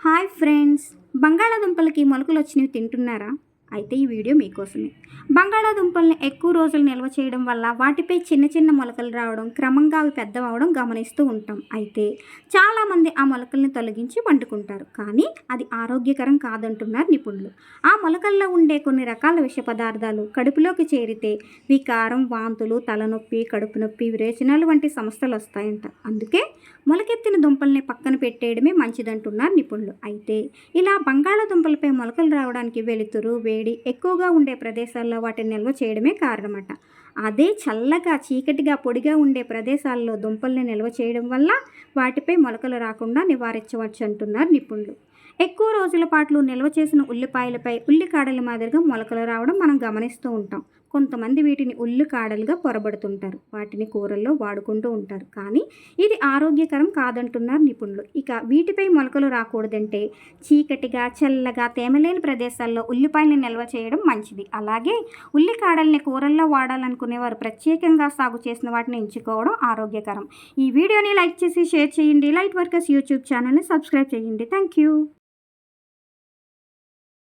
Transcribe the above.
Hi friends. బంగాళాదుంపలకి మొలకలు వచ్చినవి తింటున్నారా? అయితే ఈ వీడియో మీకోసమే. బంగాళాదుంపల్ని ఎక్కువ రోజులు నిల్వ చేయడం వల్ల వాటిపై చిన్న చిన్న మొలకలు రావడం క్రమంగా అవి పెద్దవడం గమనిస్తూ ఉంటాం. అయితే చాలామంది ఆ మొలకల్ని తొలగించి వండుకుంటారు. కానీ అది ఆరోగ్యకరం కాదంటున్నారు నిపుణులు. ఆ మొలకల్లో ఉండే కొన్ని రకాల విష పదార్థాలు కడుపులోకి చేరితే వికారం వాంతులు తలనొప్పి కడుపు నొప్పి విరేచనాలు వంటి సమస్యలు వస్తాయంట. అందుకే మొలకెత్తిన దుంపల్ని పక్కన పెట్టేయడమే మంచిదంటున్నారు నిపుణులు. అయితే ఇలా బంగాళాదుంపలపై మొలకలు రావడానికి వెలుతురు వేడి ఎక్కువగా ఉండే ప్రదేశాల్లో వాటిని నిల్వ చేయడమే కారణమట. అదే చల్లగా చీకటిగా పొడిగా ఉండే ప్రదేశాల్లో దుంపల్ని నిల్వ చేయడం వల్ల వాటిపై మొలకలు రాకుండా నివారించవచ్చు అంటున్నారు నిపుణులు. ఎక్కువ రోజుల పాటు నిల్వ చేసిన ఉల్లిపాయలపై ఉల్లికాడల మాదిరిగా మొలకలు రావడం మనం గమనిస్తూ ఉంటాం. కొంతమంది వీటిని ఉల్లికాడలుగా పొరబడుతుంటారు. వాటిని కూరల్లో వాడుకుంటూ ఉంటారు. కానీ ఇది ఆరోగ్యకరం కాదంటున్నారు నిపుణులు. ఇక వీటిపై మొలకలు రాకూడదంటే చీకటిగా చల్లగా తేమలేని ప్రదేశాల్లో ఉల్లిపాయలను నిల్వ చేయడం మంచిది. అలాగే ఉల్లికాడల్ని కూరల్లో వాడాలనుకునేవారు ప్రత్యేకంగా సాగు చేసిన వాటిని ఎంచుకోవడం ఆరోగ్యకరం. ఈ వీడియోని లైక్ చేసి షేర్ చేయండి. లైట్ వర్కర్స్ యూట్యూబ్ ఛానల్ని సబ్స్క్రైబ్ చేయండి. Thank you